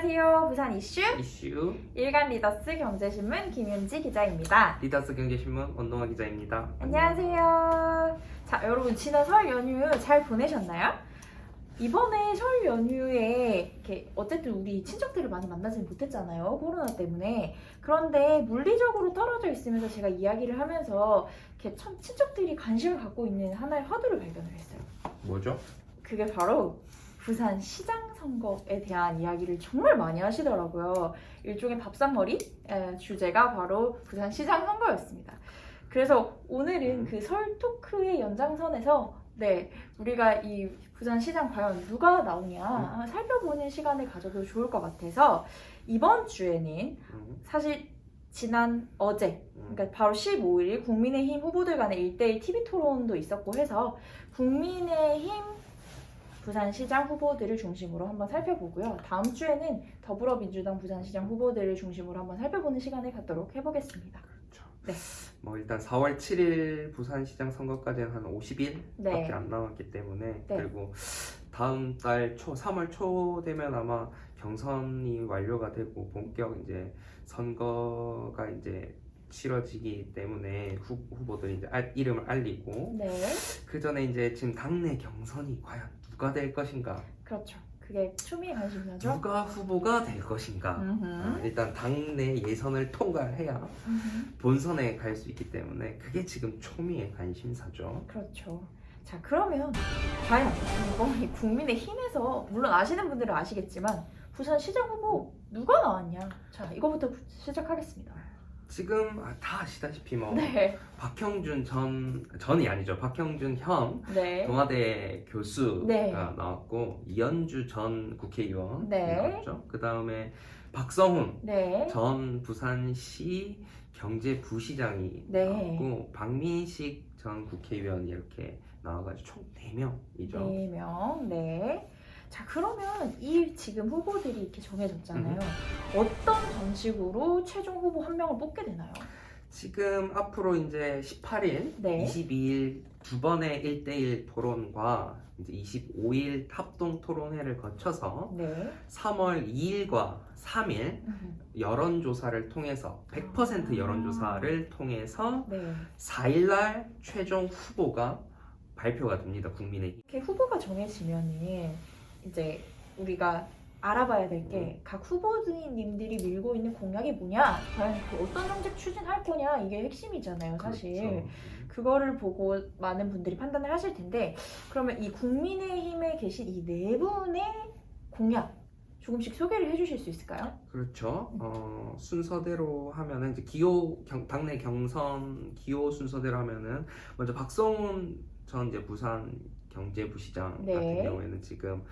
안녕하세요. 부산 이슈 이슈 일간 리더스 경제신문 김윤지 기자입니다. 리더스 경제신문 원동아 기자입니다. 안녕하세요. 자, 여러분 지난 설 연휴 잘 보내셨나요? 이번에 설 연휴에 이렇게 어쨌든 우리 친척들을 많이 만나지는 못했잖아요. 코로나 때문에. 그런데 물리적으로 떨어져 있으면서 제가 이야기를 하면서 이렇게 참 친척들이 관심을 갖고 있는 하나의 화두를 발견을 했어요. 뭐죠? 그게 바로 부산 시장 선거에 대한 이야기를 정말 많이 하시더라고요. 일종의 밥상머리 에, 주제가 바로 부산 시장 선거였습니다. 그래서 오늘은 그 설 토크의 연장선에서 네 우리가 이 부산 시장 과연 누가 나오냐 살펴보는 시간을 가져도 좋을 것 같아서 이번 주에는 음, 사실 지난 어제 음. 그러니까 바로 15일 국민의힘 후보들 간의 1대1 TV 토론도 있었고 해서 국민의힘 부산시장 후보들을 중심으로 한번 살펴보고요. 다음 주에는 더불어민주당 부산시장 후보들을 중심으로 한번 살펴보는 시간을 갖도록 해보겠습니다. 그렇죠. 네. 뭐 일단 4월 7일 부산시장 선거까지는 한 50일밖에 네. 안 남았기 때문에 네. 그리고 다음 달 초 3월 초 되면 아마 경선이 완료가 되고 본격 이제 선거가 이제 치러지기 때문에 후, 후보들이 이제 알- 이름을 알리고 네, 그 전에 이제 지금 당내 경선이 과연 누가 될 것인가 그렇죠. 그게 추미애 관심사죠. 누가 후보가 될 것인가 아, 음흠. 일단 당내 예선을 통과해야 음흠. 본선에 갈 수 있기 때문에 그게 지금 초미의 관심사죠. 그렇죠. 자 그러면 과연 이번 이 국민의힘에서 물론 아시는 분들은 아시겠지만 부산 시장 후보 누가 나왔냐? 자 이거부터 시작하겠습니다. 지금 아, 다 아시다시피 뭐 네, 박형준 전 전이 아니죠. 박형준 현 네, 동아대 교수가 네. 나왔고 이현주 전 국회의원 네. 나왔죠. 그 다음에 박성훈 네, 전 부산시 경제부시장이 네. 나왔고 박민식 전 국회의원이 이렇게 나와가지고 총 4명이죠. 네 명, 네. 자 그러면 이 지금 후보들이 이렇게 정해졌잖아요. 어떤 방식으로 최종 후보 한 명을 뽑게 되나요? 지금 앞으로 이제 18일, 네. 22일 두 번의 1대1 토론과 이제 25일 합동 토론회를 거쳐서 네. 3월 2일과 3일 음, 여론조사를 통해서 100% 여론조사를 통해서 네. 4일날 최종 후보가 발표가 됩니다. 국민의힘. 후보가 정해지면은 이제 우리가 알아봐야 될 게 각 후보님들이 밀고 있는 공약이 뭐냐, 과연 그 어떤 정책 추진할 거냐 이게 핵심이잖아요, 사실. 그렇죠. 그거를 보고 많은 분들이 판단을 하실 텐데 그러면 이 국민의힘에 계신 이 네 분의 공약 조금씩 소개를 해주실 수 있을까요? 그렇죠. 어, 순서대로 하면은 이제 기호 경- 당내 경선 기호 순서대로 하면은 먼저 박성훈 전 이제 부산 경제부 시장 네. 같은 경우에는 지금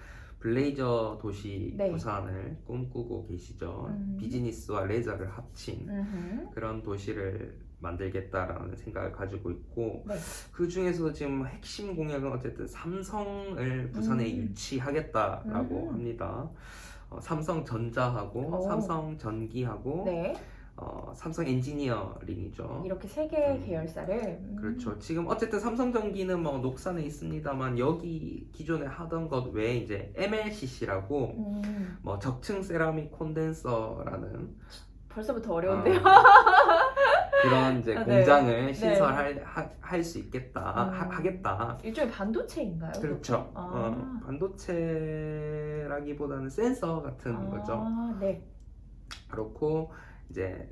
블레이저 도시 네. 부산을 꿈꾸고 계시죠. 음. 비즈니스와 레저를 합친 음흠. 그런 도시를 만들겠다라는 생각을 가지고 있고 네. 그 중에서도 지금 핵심 공약은 어쨌든 삼성을 부산에 음. 유치하겠다라고 음. 합니다. 어, 삼성전자하고 오. 삼성전기하고 네, 어, 삼성 엔지니어링이죠. 이렇게 세 개의 음. 계열사를 음. 그렇죠. 지금 어쨌든 삼성전기는 뭐 녹산에 있습니다만 여기 기존에 하던 것 외에 이제 MLCC라고 음, 뭐 적층 세라믹 콘덴서라는 벌써부터 어려운데요. 그런 이제 아, 네. 공장을 신설할 할 수 있겠다 음. 하, 하겠다. 일종의 반도체인가요? 그렇죠. 아. 어, 반도체라기보다는 센서 같은 아, 거죠. 네. 그렇고 이제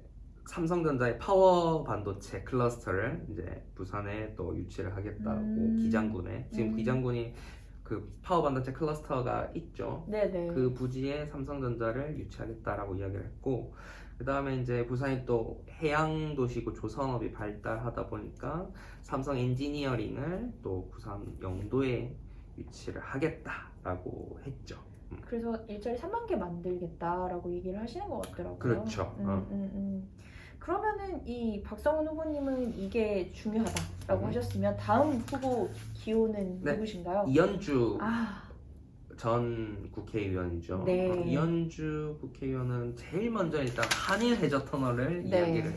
삼성전자의 파워 반도체 클러스터를 이제 부산에 또 유치를 하겠다고 음. 기장군에 지금 음. 기장군이 그 파워 반도체 클러스터가 있죠. 네네. 그 부지에 삼성전자를 유치하겠다라고 이야기를 했고 그 다음에 이제 부산이 또 해양 도시고 조선업이 발달하다 보니까 삼성 엔지니어링을 또 부산 영도에 유치를 하겠다라고 했죠. 그래서 일자리 3만 개 만들겠다라고 얘기를 하시는 것 같더라고요. 그렇죠. 음, 어. 음, 음. 그러면은 이 박성훈 후보님은 이게 중요하다라고 음. 하셨으면 다음 후보 기호는 네. 누구신가요? 이현주 아, 전 국회의원이죠. 네. 어, 이현주 국회의원은 제일 먼저 일단 한일 해저 터널을 네. 이야기를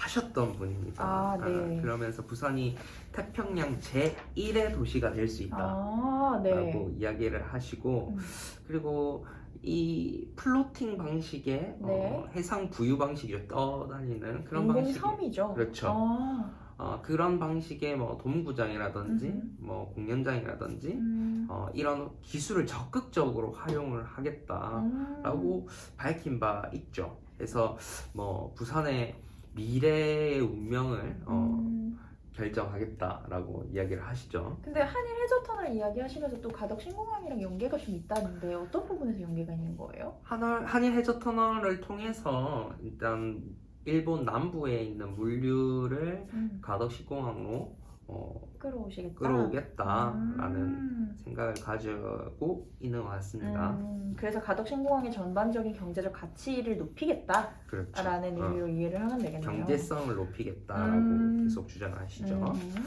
하셨던 분입니다. 아, 네. 그러면서 부산이 태평양 제1의 도시가 될 수 있다라고 아, 네. 이야기를 하시고 음. 그리고 이 플로팅 방식의 어, 네. 해상 부유 방식이죠. 떠다니는 그런 방식. 인공섬이죠. 그렇죠. 아, 어, 그런 방식의 뭐 도문구장이라든지 음흠. 뭐 공연장이라든지 음, 어, 이런 기술을 적극적으로 활용을 하겠다라고 음, 밝힌 바 있죠. 그래서 뭐 부산의 미래의 운명을 어, 음. 결정하겠다라고 이야기를 하시죠. 근데 한일 해저 터널 이야기하시면서 또 가덕 신공항이랑 연계가 좀 있다는데 어떤 부분에서 연계가 있는 거예요? 한일, 한일 해저 터널을 통해서 일단 일본 남부에 있는 물류를 음, 가덕시공항으로 어, 끌어오시겠다. 끌어오겠다라는 음. 생각을 가지고 있는 것 같습니다. 음, 그래서 가덕 신공항의 전반적인 경제적 가치를 높이겠다라는 그렇죠. 어, 의미로 이해를 하면 되겠네요. 경제성을 높이겠다라고 음. 계속 주장하시죠. 음.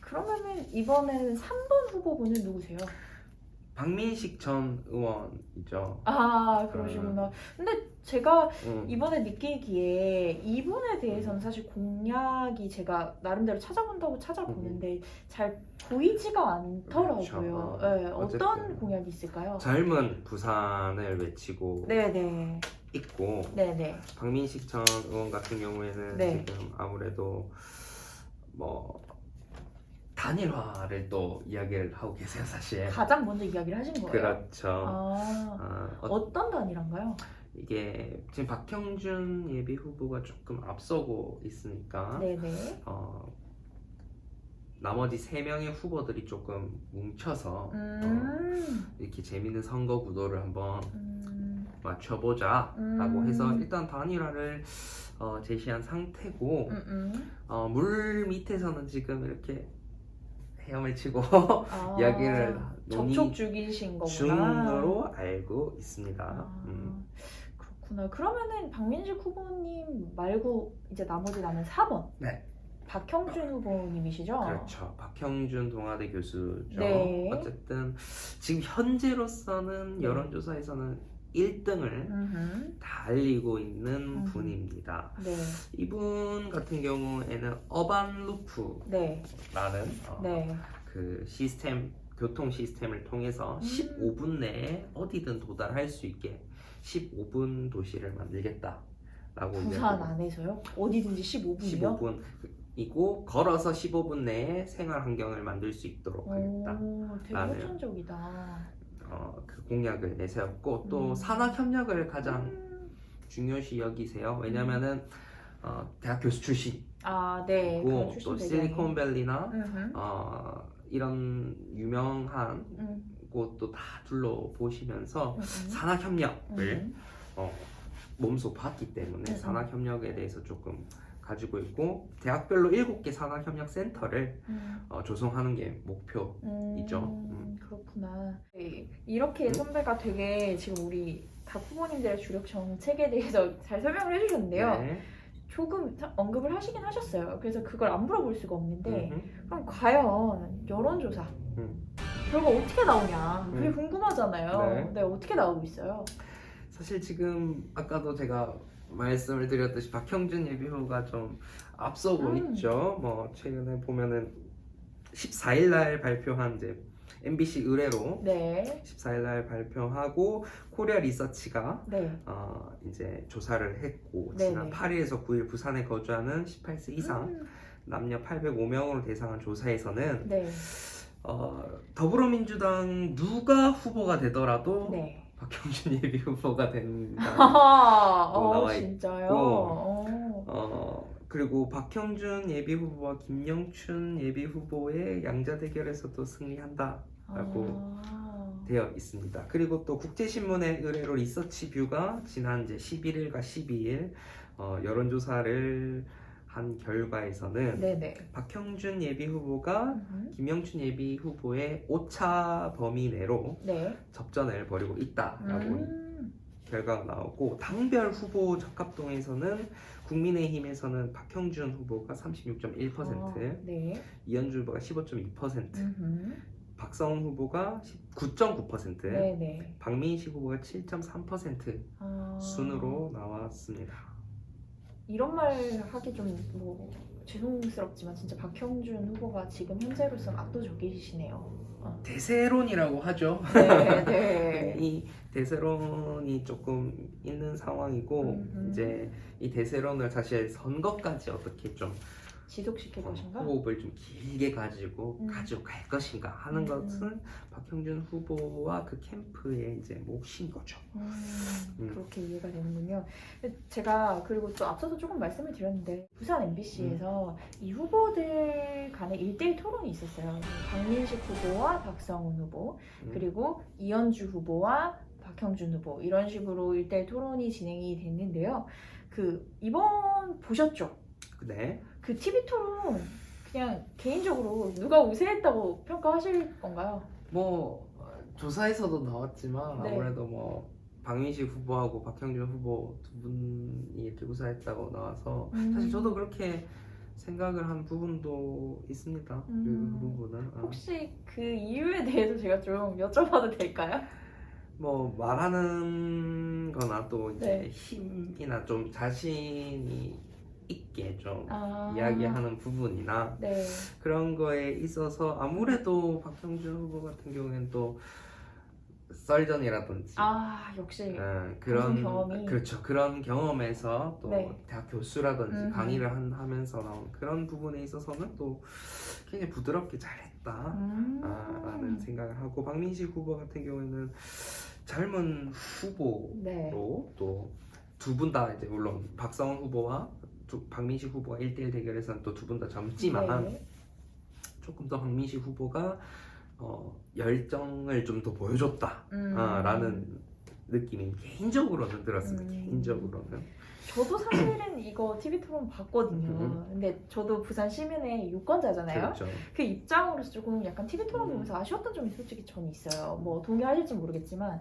그러면은 이번에는 3번 후보분은 누구세요? 박민식 전 의원이죠. 아 그러시구나. 근데 제가 음, 이번에 느끼기에 이분에 대해서는 사실 공약이 제가 나름대로 찾아본다고 찾아보는데 잘 보이지가 않더라고요. 그렇죠. 네, 어떤 어쨌든. 공약이 있을까요? 젊은 부산을 외치고 네네 있고 네네 박민식 전 의원 같은 경우에는 네. 지금 아무래도 뭐 단일화를 또 이야기를 하고 계세요 사실. 가장 먼저 이야기를 하신 거예요. 그렇죠. 아 아, 어, 어떤 단위란가요? 이게 지금 박형준 예비 후보가 조금 앞서고 있으니까 네네. 어, 나머지 세 명의 후보들이 조금 뭉쳐서 어, 음. 이렇게 재밌는 선거 구도를 한번 음. 맞춰보자라고 음. 해서 일단 단일화를 어, 제시한 상태고 음, 음. 어, 물 밑에서는 지금 이렇게 헤엄을 치고 아, 이야기를 접촉 중이신 거구나. 중으로 알고 있습니다. 아, 음. 그렇구나. 그러면은 박민식 후보님 말고 이제 나머지 남은 4번. 네. 박형준 후보님이시죠? 그렇죠. 박형준 동아대 교수죠. 네. 어쨌든 지금 현재로서는 네. 여론조사에서는 1등을 음흠. 달리고 있는 음. 분입니다. 네. 이분 같은 경우에는 어반 루프라는 네. 어, 네. 그 시스템 교통 시스템을 통해서 음. 15분 내에 어디든 도달할 수 있게 15분 도시를 만들겠다 라고 부산 안에서요? 어디든지 15분이요? 15분 이고 걸어서 15분 내에 생활 환경을 만들 수 있도록 하겠다. 오, 되게 라는 혁신적이다. 어, 그 공약을 내세웠고 또 음. 산학 협력을 가장 음. 중요시 여기세요. 왜냐면은 어, 대학 교수 출신이고 아, 네. 그런 또 출신. 실리콘밸리나 음흠. 어, 이런 유명한 음, 곳도 다 둘러보시면서 음, 음. 산학 협력을 음. 어, 몸소 봤기 때문에 음, 음. 산학 협력에 대해서 조금 가지고 있고 대학별로 7개 산학 협력 센터를 음. 어, 조성하는 게 목표. 음. 음. 그렇구나. 네, 이렇게 음? 선배가 되게 지금 우리 각 후보님들의 주력 정책에 대해서 잘 설명을 해주셨는데요. 네. 조금 사- 언급을 하시긴 하셨어요. 그래서 그걸 안 물어볼 수가 없는데 음흠. 그럼 과연 여론조사 음. 결과 어떻게 나오냐 그게 음. 궁금하잖아요. 네. 네. 어떻게 나오고 있어요? 사실 지금 아까도 제가 말씀을 드렸듯이 박형준 예비후가 좀 앞서고 음. 있죠. 뭐 최근에 보면은 14일 날 발표한 이제 MBC 의뢰로 네, 14일 날 발표하고 코리아 리서치가 네, 어, 이제 조사를 했고 네네. 지난 8일에서 9일 부산에 거주하는 18세 이상 음, 남녀 805명으로 대상한 조사에서는 네, 어, 더불어민주당 누가 후보가 되더라도 네. 박형준 예비 후보가 된다. 아, 뭐 어, 나와 진짜요? 있고. 어. 어, 그리고 박형준 예비 후보와 김영춘 예비 후보의 양자 대결에서도 승리한다 라고 아. 되어 있습니다. 그리고 또 국제신문의 의뢰로 리서치 뷰가 지난 이제 11일과 12일 어, 여론조사를 한 결과에서는 네네. 박형준 예비 후보가 음흠. 김영춘 예비 후보의 오차 범위 내로 네. 접전을 벌이고 있다라고 음. 결과가 나오고 당별 후보 적합동에서는 국민의힘에서는 박형준 후보가 36.1%, 아, 네. 이현주 후보가 15.2%, 음흠. 박성훈 후보가 9.9%, 네네. 박민식 후보가 7.3% 아. 순으로 나왔습니다. 이런 말 하기 좀 뭐 죄송스럽지만 진짜 박형준 후보가 지금 현재로서는 압도적이시네요. 대세론이라고 하죠. 네, 네. 이 대세론이 조금 있는 상황이고 음흠. 이제 이 대세론을 사실 선거까지 어떻게 좀 지속시킬 것인가? 호흡을 좀 길게 가지고 음. 가지고 갈 것인가 하는 음. 것은 박형준 후보와 그 캠프의 이제 몫인 거죠. 음, 음. 그렇게 이해가 되는군요. 제가 그리고 또 앞서서 조금 말씀을 드렸는데 부산 MBC에서 음. 이 후보들 간의 1대1 토론이 있었어요. 박민식 후보와 박성훈 후보 음. 그리고 이현주 후보와 박형준 후보 이런 식으로 1대1 토론이 진행이 됐는데요. 그 이번 보셨죠? 네. 그 TV 토론 그냥 개인적으로 누가 우세했다고 평가하실 건가요? 뭐 어, 조사에서도 나왔지만 네. 아무래도 뭐 박민식 후보하고 박형준 후보 두 분이 이렇게 우사했다고 나와서 음. 사실 저도 그렇게 생각을 한 부분도 있습니다. 음. 그 부분은 어. 혹시 그 이유에 대해서 제가 좀 여쭤봐도 될까요? 뭐 말하는 거나 또 이제 네. 힘이나 좀 자신이 있게 좀 아, 이야기하는 부분이나 네. 그런 거에 있어서 아무래도 박형준 후보 같은 경우에는 또 썰전이라든지 아 역시 어, 그런 경험이. 그렇죠 그런 경험에서 또 네. 대학 교수라든지 음흠. 강의를 한, 하면서 나온 그런 부분에 있어서는 또 굉장히 부드럽게 잘했다 음. 아, 라는 생각을 하고 박민식 후보 같은 경우에는 젊은 후보로 네. 또두 분 다 이제 물론 박성훈 후보와 두- 박민식 후보가 1대1 대결에서는 또 두 분 다 젊지만 네. 조금 더 박민식 후보가 어, 열정을 좀 더 보여줬다 음. 아, 라는 느낌이 개인적으로는 들었습니다. 음. 개인적으로는. 저도 사실은 이거 TV 토론 봤거든요. 음. 근데 저도 부산 시민의 유권자잖아요. 그렇죠. 그 입장으로서 조금 약간 TV 토론 음. 보면서 아쉬웠던 점이 솔직히 전 있어요. 뭐 동의하실지 모르겠지만,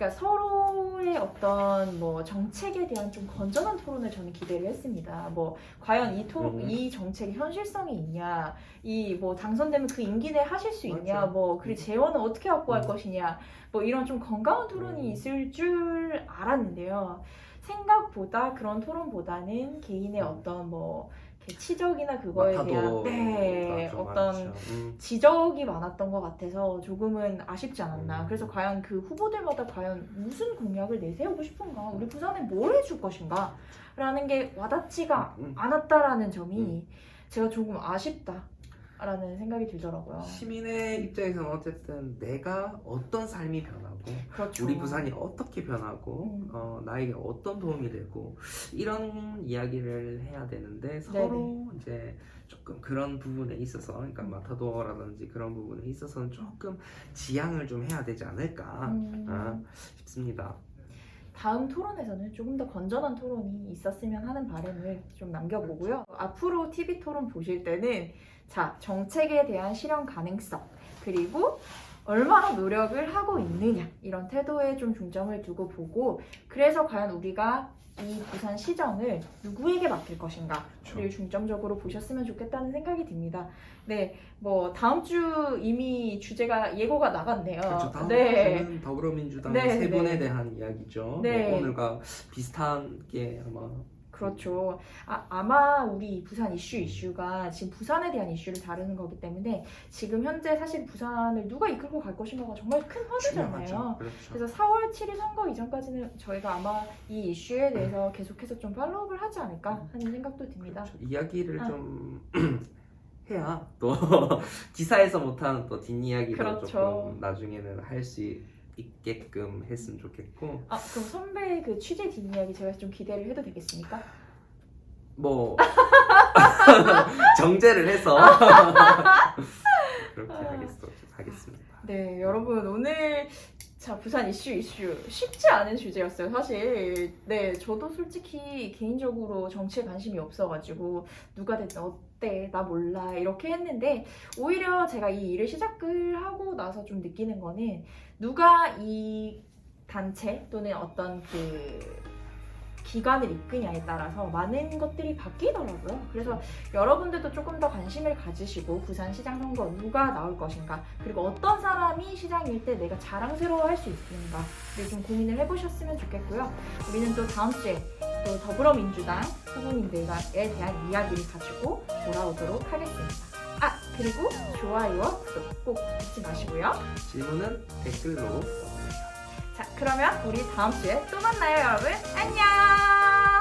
그러니까 서로의 어떤 뭐 정책에 대한 좀 건전한 토론을 저는 기대를 했습니다. 뭐 과연 이 토, 음. 이 정책이 현실성이 있냐, 이 뭐 당선되면 그 임기 내에 하실 수 있냐, 맞아. 뭐 그리고 재원은 어떻게 확보할 음. 것이냐, 뭐 이런 좀 건강한 토론이 음. 있을 줄 알았는데요. 생각보다 그런 토론보다는 개인의 음. 어떤 뭐 치적이나 그거에 대한 네, 좀 어떤. 음. 지적이 많았던 것 같아서 조금은 아쉽지 않았나. 음. 그래서 과연 그 후보들마다 과연 무슨 공약을 내세우고 싶은가, 우리 부산에 뭘 해줄 것인가, 라는 게 와닿지가 음. 않았다라는 점이 음. 제가 조금 아쉽다 라는 생각이 들더라고요. 시민의 입장에서는 어쨌든 내가 어떤 삶이 변하고 그렇죠. 우리 부산이 어떻게 변하고 음. 어, 나에게 어떤 도움이 되고 이런 이야기를 해야 되는데 서로 이제 조금 그런 부분에 있어서 그러니까 음. 마타도어라든지 그런 부분에 있어서는 조금 지양을 좀 해야 되지 않을까 음. 아, 싶습니다. 다음 토론에서는 조금 더 건전한 토론이 있었으면 하는 바람을 좀 남겨보고요. 앞으로 TV 토론 보실 때는 자 정책에 대한 실현 가능성 그리고 얼마나 노력을 하고 있느냐 이런 태도에 좀 중점을 두고 보고 그래서 과연 우리가 이 부산 시정을 누구에게 맡길 것인가를 중점적으로 보셨으면 좋겠다는 생각이 듭니다. 네, 뭐 다음 주 이미 주제가 예고가 나갔네요. 그렇죠. 다음 네. 주는 더불어민주당 네, 세 분에 네. 대한 이야기죠. 네. 뭐 오늘과 비슷한 게 아마 그렇죠. 아, 아마 우리 부산 이슈 이슈가 지금 부산에 대한 이슈를 다루는 거기 때문에 지금 현재 사실 부산을 누가 이끌고 갈 것인가가 정말 큰 화두잖아요. 그렇죠. 그래서 4월 7일 선거 이전까지는 저희가 아마 이 이슈에 대해서 계속해서 좀 팔로우를 하지 않을까 하는 생각도 듭니다. 그렇죠. 이야기를 아. 좀 해야 또 기사에서 못하는 또 뒷이야기도 그렇죠. 조금 나중에는 할 수 있게끔 했으면 좋겠고 아, 그럼 선배의 그 취재 뒷이야기 제가 좀 기대를 해도 되겠습니까? 뭐 정제를 해서 그렇게 하겠, 하겠습니다. 네, 여러분 오늘 자 부산 이슈 이슈 쉽지 않은 주제였어요. 사실 네 저도 솔직히 개인적으로 정치에 관심이 없어가지고 누가 됐든 어때 나 몰라 이렇게 했는데 오히려 제가 이 일을 시작을 하고 나서 좀 느끼는 거는 누가 이 단체 또는 어떤 그 기간을 이끄냐에 따라서 많은 것들이 바뀌더라고요. 그래서 여러분들도 조금 더 관심을 가지시고 부산시장 선거 누가 나올 것인가 그리고 어떤 사람이 시장일 때 내가 자랑스러워할 수 있는가를 좀 고민을 해보셨으면 좋겠고요. 우리는 또 다음 주에 또 더불어민주당 후보님들에 대한 이야기를 가지고 돌아오도록 하겠습니다. 아 그리고 좋아요와 구독 꼭 잊지 마시고요. 질문은 댓글로 그러면 우리 다음 주에 또 만나요, 여러분. 안녕!